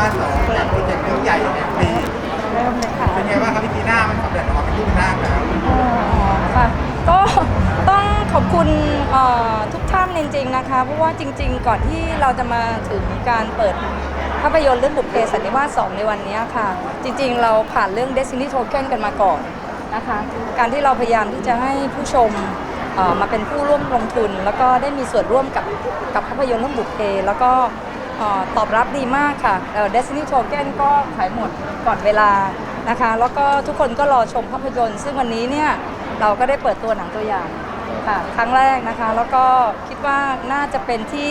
บ้านสองจากโปรเจกต์ยิ่งใหญ่แห่งปีเริ่มเลยค่ะ เป็นไงบ้างครับพี่จีน่ามันสำเร็จออกมาเป็นรูปร่าแล้ว อ๋อค่ะก็ต้องขอบคุณเอ่อทุกท่านจริง ๆนะคะ เพราะว่าจริง ๆ ก่อนที่เราจะมาถึงการเปิดภาพยนตร์เรื่องบุพเพสันนิวาส2ในวันนี้ค่ะ จริง ๆ เราผ่านเรื่อง Destiny Token กันมาก่อนนะคะ การที่เราพยายามที่จะให้ผู้ชมเอ่อมาเป็นผู้ร่วมลงทุน แล้วก็ได้มีส่วนร่วมกับกับภาพยนตร์เรื่องบุพเพแล้วก็ ตอบรับดีมากค่ะเอ่อ Destiny Token ก็ขายหมดก่อนเวลานะคะ แล้วก็ทุกคนก็รอชมภาพยนตร์ ซึ่งวันนี้เนี่ยเราก็ได้เปิดตัวหนังตัวอย่างค่ะครั้งแรกนะคะ แล้วก็คิดว่าน่าจะเป็นที่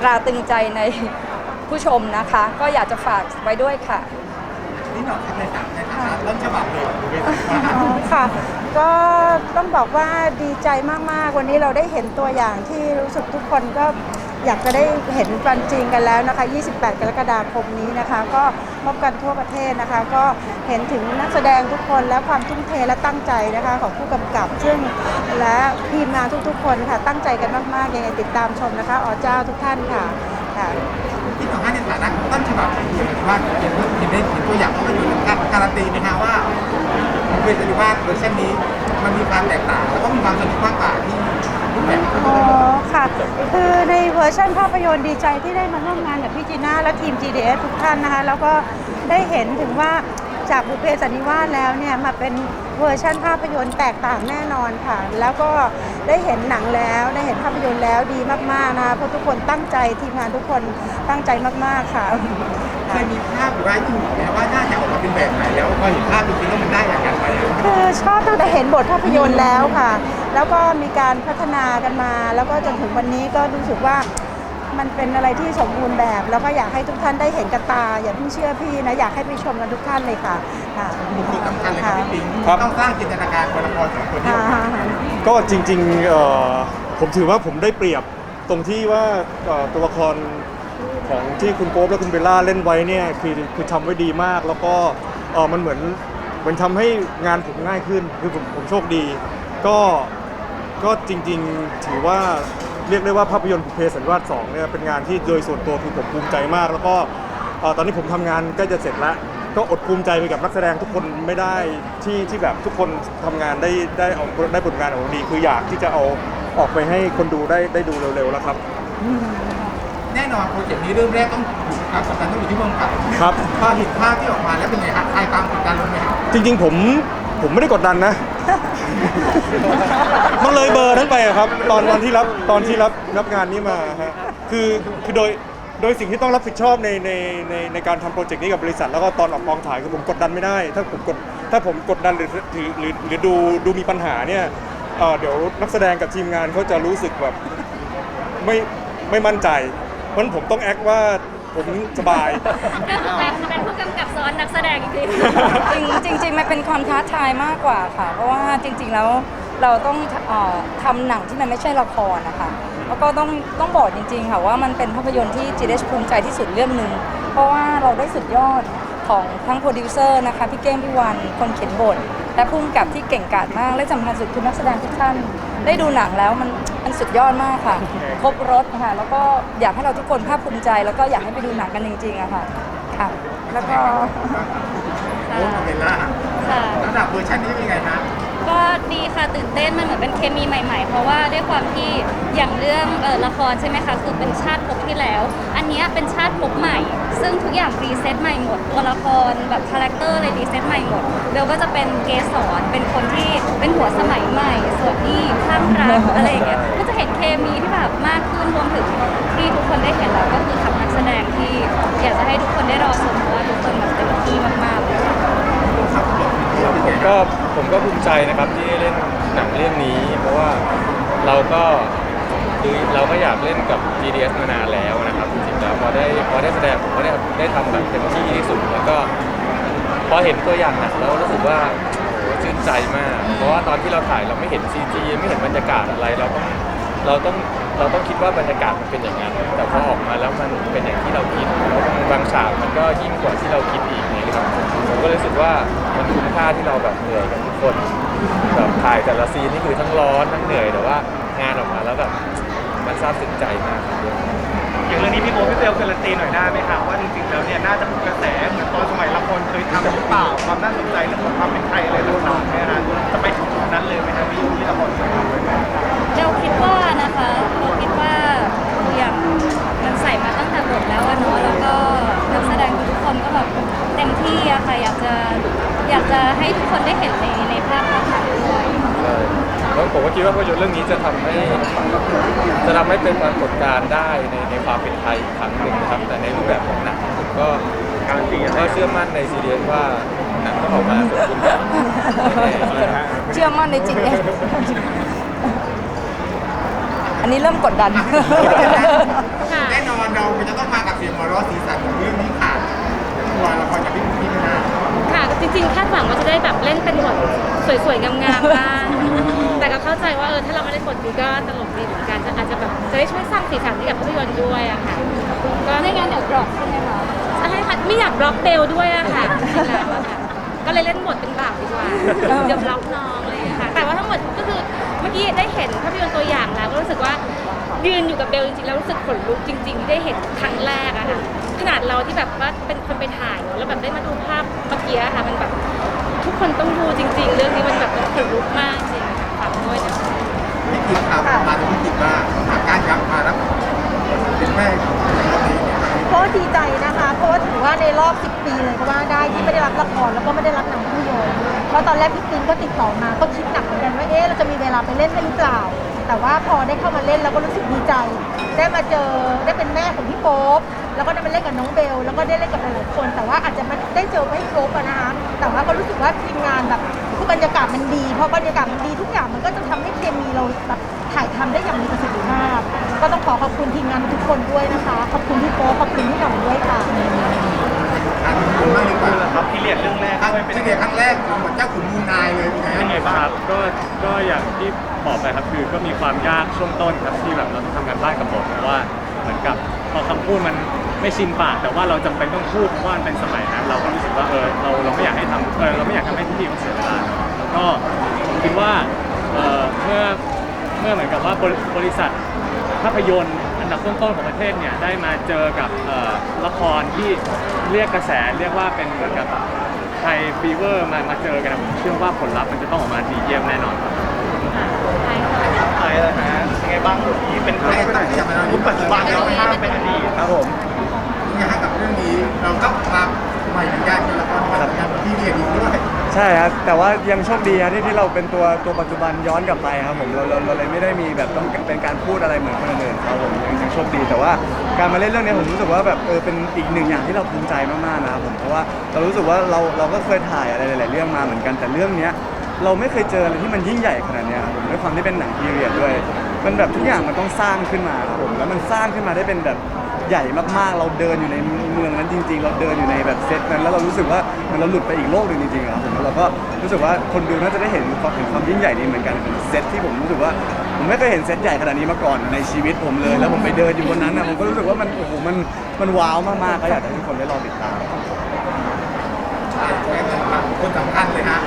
ตราตรึงใจในผู้ชมนะคะ ก็อยากจะฝากไว้ด้วยค่ะนี่หน่อยครับในฐานะในฐานะต้นฉบับเลยของบุพเพสันนิวาสอ๋อค่ะก็ต้องบอกว่าดีใจมาก ๆ วันนี้เราได้เห็นตัวอย่างที่รู้สึกทุกคนก็ อยากจะได้เห็นกันจริงกันแล้วนะคะ 28 กรกฎาคมนี้นะคะ ก็พบกันทั่วประเทศนะคะ ก็เห็นถึงนักแสดงทุกคนและความทุ่มเทและตั้งใจนะคะของผู้กำกับ ซึ่งและทีมงานทุกๆ คนค่ะ ตั้งใจกันมากๆยังไงติดตามชมนะคะอ๋อเจ้าทุกท่านค่ะค่ะพี่หน่อยในฐานะต้นฉบับเพสันนิวาเห็นเห็นได้เห็นตัวอย่างภาพยนตร์การการันตีไหมคะว่าเพสันนิวาเวอร์ชันนี้มันมีความแตกต่างแล้วก็มีความสนุกมากกว่าที่ องอ๋อค่ะ คือในเวอร์ชันภาพยนตร์ดีใจที่ได้มาร่วมงานกับพี่จีน่าและทีม GDS ทุกท่านนะคะ แล้วก็ได้เห็นถึงว่าจากบุพเพสันนิวาสแล้วเนี่ยมาเป็นเวอร์ชันภาพยนตร์แตกต่างแน่นอนค่ะ แล้วก็ได้เห็นหนังแล้วได้เห็นภาพยนตร์แล้วดีมากๆนะคะเพราะทุกคนตั้งใจทีมงานทุกคนตั้งใจมากๆค่ะ เคยมีภาพหรือว่าอยู่ไหมว่าน่าจะออกมาเป็นแบบไหนแล้วพอเห็นภาพจริงๆแล้วมันได้อย่างนั้นไหมอะคือชอบตั้งแต่เห็นบทภาพยนตร์แล้วค่ะ แล้วก็มีการพัฒนากันมา แล้วก็จนถึงวันนี้ก็รู้สึกว่ามันเป็นอะไรที่สมบูรณ์แบบ แล้วก็อยากให้ทุกท่านได้เห็นกับตา อย่าเพิ่งเชื่อพี่นะ อยากให้ไปชมกันทุกท่านเลยค่ะค่ะบุคคลสำคัญเลยครับพี่ปิงครับ ต้องสร้างจินตนาการตัวละครสองคนนี้ค่ะ ก็จริงๆเอ่อผมถือว่าผมได้เปรียบตรงที่ว่าเอ่อตัวละครของที่คุณโป๊ปและคุณเบลล่าเล่นไว้เนี่ยคือคือทำไว้ดีมาก แล้วก็เอ่อมันเหมือนมันทำให้งานผมง่ายขึ้นคือผมผมโชคดี ก็ ก็จริงๆถือว่าเรียกได้ว่าภาพยนตร์บุพเพสันนิวาสสองเนี่ยเป็นงานที่โดยส่วนตัวคือผมภูมิใจมาก แล้วก็เอ่อตอนนี้ผมทำงานใกล้จะเสร็จแล้ว ก็อดภูมิใจไปกับนักแสดงทุกคนไม่ได้ที่ที่แบบทุกคนทำงานได้ได้เอาได้ผลงานออกมาดีคืออยากที่จะเอาออกไปให้คนดูได้ได้ดูเร็วๆแล้วครับ แน่นอนโปรเจกต์นี้เริ่มแรกต้องอยู่ครับสำคัญต้องอยู่ที่เมืองกับครับ พอเห็นภาพที่ออกมาแล้วเป็นไงครับคลายความกดดันลงไหมครับจริงๆผมผมไม่ได้กดดันนะ มันเลยเบอร์นั้นไปอะครับ ตอนตอนที่รับตอนที่รับรับงานนี้มาฮะคือคือโดยโดยสิ่งที่ต้องรับผิดชอบในในในในการทำโปรเจกต์นี้กับบริษัท แล้วก็ตอนออกกองถ่ายคือผมกดดันไม่ได้ ถ้าผมกดถ้าผมกดดันหรือหรือหรือหรือดูดูมีปัญหาเนี่ยเอ่อเดี๋ยวนักแสดงกับทีมงานเขาจะรู้สึกแบบไม่ไม่มั่นใจ เพราะฉะนั้นผมต้องแอคว่าผมสบาย ก็คือเป็นเป็นผู้กำกับซ้อนนักแสดงจริงจริงจริงๆ มันเป็นความท้าทายมากกว่าค่ะ เพราะว่าจริงๆแล้วเราต้องเออทำหนังที่มันไม่ใช่ละครนะคะแล้วก็ต้องต้องบอกจริง ๆ ค่ะว่ามันเป็นภาพยนตร์ที่จีเดชภูมิใจที่สุดเรื่องหนึ่งเพราะว่าเราได้สุดยอดของทั้งโปรดิวเซอร์นะคะพี่เก้งพี่วันคนเขียนบท และผู้กำกับที่เก่งกาจมาก และสำคัญสุดคือนักแสดงทุกท่าน ได้ดูหนังแล้วมันมันสุดยอดมากค่ะ ครบรถค่ะ แล้วก็อยากให้เราทุกคนภาคภูมิใจ แล้วก็อยากให้ไปดูหนังกันจริงๆอะค่ะค่ะ แล้วก็ โอ้เบลล่า ค่ะระดับเวอร์ชันนี้เป็นไงฮะก็ดีค่ะตื่นเต้นมันเหมือนเป็นเคมีใหม่ ๆ เพราะว่าด้วยความที่อย่างเรื่องเออละครใช่ไหมคะคือเป็นชาติภพที่แล้ว อันเนี้ยเป็นชาติภพใหม่ ซึ่งทุกอย่างรีเซ็ตใหม่หมดตัวละครแบบคาแรคเตอร์อะไรรีเซ็ตใหม่หมดเบลก็จะเป็นเกสรเป็นคนที่เป็นหัวสมัยใหม่ ส่วนที่ข้างรักอะไรอย่างเงี้ยก็จะเห็นเคมีที่แบบมากขึ้นรวมถึงที่ทุกคนได้เห็นแล้วก็คือทำนักแสดงที่อยากจะให้ทุกคนได้รอชมเพราะว่าทุกคนแบบเต็มที่มากๆเลยค่ะผม ก็ผมก็ภูมิใจนะครับที่ได้เล่นหนังเรื่องนี้ เพราะว่าเราก็คือเราก็อยากเล่นกับ GDS มานานแล้วนะครับจริงๆแล้วพอได้พอได้แสดงผมก็ได้ได้ทำแบบเต็มที่ที่สุดแล้วก็พอเห็นตัวอย่างหนังแล้วรู้สึกว่าโอ้โหชื่นใจมาก เพราะว่าตอนที่เราถ่ายเราไม่เห็น CG ไม่เห็นบรรยากาศอะไรเราต้องเราต้อง เราต้องคิดว่าบรรยากาศมันเป็นอย่างนั้น แต่พอออกมาแล้วมันเป็นอย่างที่เราคิดแล้วบางฉากมันก็ยิ่งกว่าที่เราคิดอีกเนี่ยครับผมก็เลยรู้สึกว่ามันคุ้มค่าที่เราแบบเหนื่อยกันทุกคนแบบถ่ายแต่ละซีนนี่คือทั้งร้อนทั้งเหนื่อยแต่ว่างานออกมาแล้วแบบมันซาบซึ้งใจมากครับอย่างเรื่องนี้พี่โบพี่เบลการันตีหน่อยได้ไหมครับว่าจริงๆแล้วเนี่ยน่าจะมีกระแสเหมือนตอนสมัยละครเคยทำหรือเปล่าความน่าสนใจเรื่องของความเป็นไทยอะไรต่างๆเนี่ย จะให้ทุกคนได้เห็นในในภาพภาพนั้นด้วยใช่แล้วผมก็คิดว่าภาพยนตร์เรื่องนี้จะทำให้จะทำให้เป็นปรากฏการณ์ได้ในในความเป็นไทยอีกครั้งหนึ่งนะครับ แต่ในรูปแบบของหนังผมก็การันตีก็เชื่อมั่นในซีเรียสว่าหนังต้องออกมาสมบูรณ์แบบแน่ๆนะครับ เชื่อมั่นในจิตเองอันนี้เริ่มกดดันแน่น สวยๆงามๆบ้างแต่ก็เข้าใจว่าเออถ้าเราไม่ได้บทนี้ก็ตลกดีเหมือนกันจะอาจจะแบบจะได้ช่วยสร้างสีสันให้กับภาพยนตร์ด้วยอะค่ะก็ในงานเดี๋ยวดรอปใช่ไหมคะใช่ค่ะไม่อยากบล็อกเบลด้วยอะค่ะจริงๆแล้วอะค่ะก็เลยเล่นบทเป็นบ่าวดีกว่าเดี๋ยวบล็อกน้องอะไรอย่างเงี้ยค่ะแต่ว่าทั้งหมดก็คือเมื่อกี้ได้เห็นภาพยนตร์ตัวอย่างแล้วก็รู้สึกว่ายืนอยู่กับเบลจริงๆแล้วรู้สึกขนลุกจริง ๆ ที่ได้เห็นครั้งแรกอะค่ะขนาดเราที่แบบว่าเป็นคนไปถ่ายเนอะแล้วแบบได้มาดูภาพเมื่อกี้อะค่ะมันแบบ ทุกคนต้องดูจริง ๆ เรื่องนี้มันแบบมันขนลุกมากจริงฝากด้วยนะคะพี่กิจครับมาถึงพี่กิจว่าการกลับมารับเป็นแม่ของเรื่องนี้เนี่ยก็ดีใจนะคะเพราะว่าถือว่าในรอบ 10 ปีเลยก็ว่าได้ที่ไม่ได้รับละครแล้วก็ไม่ได้รับหนังภาพยนตร์เพราะตอนแรกพี่ปินก็ติดต่อมาก็คิดหนักเหมือนกันว่าเอ๊ะเราจะมีเวลาไปเล่นได้หรือเปล่า แต่ว่าพอได้เข้ามาเล่นเราก็รู้สึกดีใจ ได้มาเจอได้เป็นแม่ของพี่โป๊ปแล้วก็ได้มาเล่นกับน้องเบล แล้วก็ได้เล่นกับหลายๆคน แต่ว่าอาจจะไม่ได้เจอไม่ครบอะนะคะ แต่ว่าก็รู้สึกว่าทีมงานแบบคือบรรยากาศมันดีพอบรรยากาศมันดีทุกอย่างมันก็จะทำให้เคมีเราแบบถ่ายทำได้อย่างมีประสิทธิภาพ ก็ต้องขอขอบคุณทีมงานทุกคนด้วยนะคะ ขอบคุณพี่โป๊ปขอบคุณพี่หน่องด้วยค่ะอะคุณมากดีกว่าครับพี่เรียนเรื่องแรกครั้งด้วยเป็นที่ยังเดีไงยวครั้งแรกเหมือนเจ้าขุนมูลนายเลยเป็นไงเป็นยังไงบ้างคครัรับบก็ก็อย่างที่บอกไปครับคือก็มีความยากช่วงต้นครับที่แบบเราต้องทำการบ้านกับบทเพราะว่าเหมือนกับพอคำพูดมัน ไม่ชินปากแต่ว่าเราจำเป็นต้องพูดเพราะว่ามันเป็นสมัยนั้นเราก็รู้สึกว่าเออเราเราไม่อยากให้ทำเออเราไม่อยากทำให้พี่ๆเขาเสียเวลาแล้วก็ผมคิดว่าเออเมื่อเมื่อเหมือนกับว่าบริบริษัทภาพยนตร์อันดับต้นๆของประเทศเนี่ยได้มาเจอกับเอ่อละครที่เรียกกระแสเรียกว่าเป็นเหมือนกับไทยฟีเวอร์มามาเจอกันผมเชื่อว่าผลลัพธ์มันจะต้องออกมาดีเยี่ยมแน่นอนครับไปเลยฮะยังไงบ้างบทนี้เป็นคนยุคปัจจุบันแล้วข้ามเป็นอดีตครับผมยังไงฮะ เรื่องนี้เราก็มาใหม่เหมือนกันเป็นละครใหม่เหมือนกันพี่เรียนอีกด้วยใช่ครับ แต่ว่ายังโชคดีครับที่ที่เราเป็นตัวตัวปัจจุบันย้อนกลับไปครับผมเราเราเราเลยไม่ได้มีแบบต้องเป็นการพูดอะไรเหมือนคนอื่นครับผมยังยังโชคดีแต่ว่าการมาเล่นเรื่องนี้ผมรู้สึกว่าแบบเออเป็นอีกหนึ่งอย่างที่เราภูมิใจมากๆนะครับผมเพราะว่าเรารู้สึกว่าเราเราก็เคยถ่ายอะไรหลาย ๆ เรื่องมาเหมือนกันแต่เรื่องเนี้ยเราไม่เคยเจออะไรที่มันยิ่งใหญ่ขนาดเนี้ยครับผมด้วยความที่เป็นหนังพีเรียดด้วย มันแบบทุกอย่างมันต้องสร้างขึ้นมาครับผมแล้วมันสร้างขึ้นมาได้เป็นแบบใหญ่มากๆ เราเดินอยู่ใน เมืองนั้นจริง ๆ เราเดินอยู่ในแบบเซตนั้นแล้วเรารู้สึกว่าเหมันเราหลุดไปอีกโลกหนึ่งจริงๆอะครับผมแล้วเราก็รู้สึกว่าคนดูน่าจะได้เห็นความถึงความยิ่งใหญ่นี้เหมือนกันเป็นเซตที่ผมรู้สึกว่าผมไม่เคยเห็นเซตใหญ่ขนาดนี้มาก่อนในชีวิตผมเลย แล้วผมไปเดินอยู่บนนั้นนะผมก็รู้สึกว่ามันโอ้โหมันมันว้าวมากๆก็อยากให้ทุกคนได้ลองติดตามคนสำคัญเลยฮะ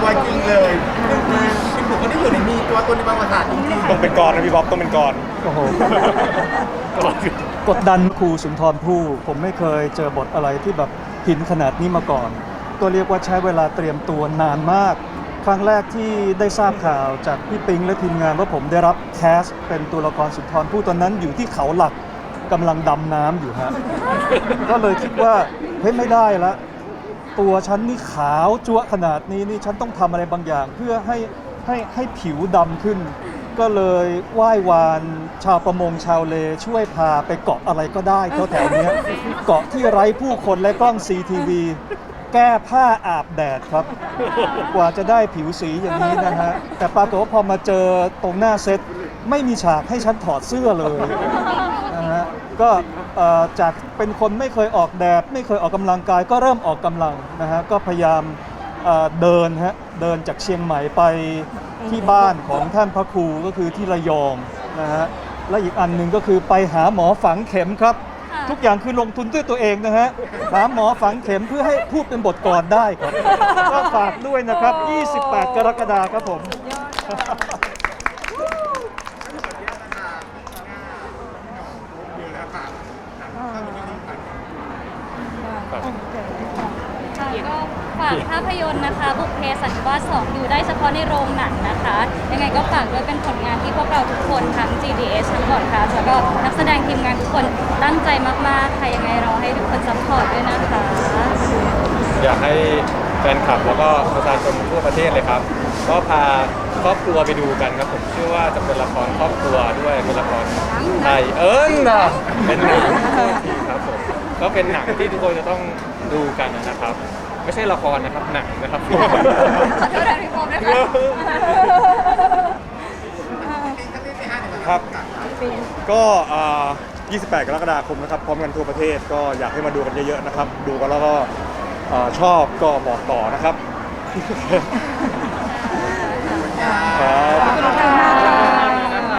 ตัวจริงเลยเป็นบุคคลที่อยู่ในมีตัวตนในประวัติศาสตร์จริงๆต้องเป็นกรนะพี่บ๊อบต้องเป็นกรโอ้โห กดดันครูสุนทรภู่ผมไม่เคยเจอบทอะไรที่แบบหินขนาดนี้มาก่อนตัวเรียกว่าใช้เวลาเตรียมตัวนานมาก ครั้งแรกที่ได้ทราบข่าวจากพี่ปิงและทีมงานว่าผมได้รับแคสเป็นตัวละครสุนทรภู่ตอนนั้นอยู่ที่เขาหลักกำลังดำน้ำอยู่ฮะ ก็เลยคิดว่าเฮ้ยไม่ได้ละตัวฉันนี่ขาวจั๊วะขนาดนี้นี่ฉันต้องทำอะไรบางอย่าง เพื่อให้ให้ให้ผิวดำขึ้น ก็เลยไหว้วานชาวประมงชาวเลช่วยพาไปเกาะอะไรก็ได้แถวๆเนี้ยเกาะที่ไร้ผู้คนและกล้อง CTV แก้ผ้าอาบแดดครับ กว่าจะได้ผิวสีอย่างนี้นะฮะ แต่ปรากฏว่าพอมาเจอตรงหน้าเซตไม่มีฉากให้ฉันถอดเสื้อเลยนะฮะก็เอ่อจากเป็นคนไม่เคยออกแดด ไม่เคยออกกำลังกายก็เริ่มออกกำลังนะฮะก็พยายามเอ่อเดินฮะเดินจากเชียงใหม่ไป ที่บ้านของท่านพระครูก็คือที่ระยองนะฮะและอีกอันหนึ่งก็คือไปหาหมอฝังเข็มครับทุกอย่างคือลงทุนด้วยตัวเองนะฮะหาหมอฝังเข็มเพื่อให้พูดเป็นบทกรได้ครับก็ฝากด้วยนะครับ 28 กรกฎาคมครับผม อยู่แล้วค่ะ ครับ ค่ะก็ฝากภาพยนตร์นะคะ บุพ เพสันนิวาส2อยู่ได้เฉพาะในโรงหนังนะคะ ยังไงก็ฝากด้วยเป็นผลงานที่พวกเราทุกคนทั้ง GDS ทั้งบอดคาสแล้วก็นักแสดงทีมงานทุกคนตั้งใจมากๆค่ะยังไงรอให้ทุกคนซัพพอร์ตด้วยนะคะ อยากให้แฟนคลับแล้วก็ประชาชนทั่วประเทศเลยครับ ก็พาครอบครัวไปดูกันครับผมเชื่อว่าจะเป็นละครครอบครัวด้วยเป็นละครไทยเอิ้นนะเป็นหนังโทษทีครับผมก็เป็นหนังที่ทุกคนจะต้องดูกันนะครับ ไม่ใช่ละครนะครับหนังนะครับ ขอโทษแทนพี่โฟมด้วยค่ะครับ ก็อ่า28 กรกฎาคมนะครับ พร้อมกันทั่วประเทศก็อยากให้มาดูกันเยอะๆนะครับ ดูกันแล้วก็อ่าชอบก็บอกต่อนะครับ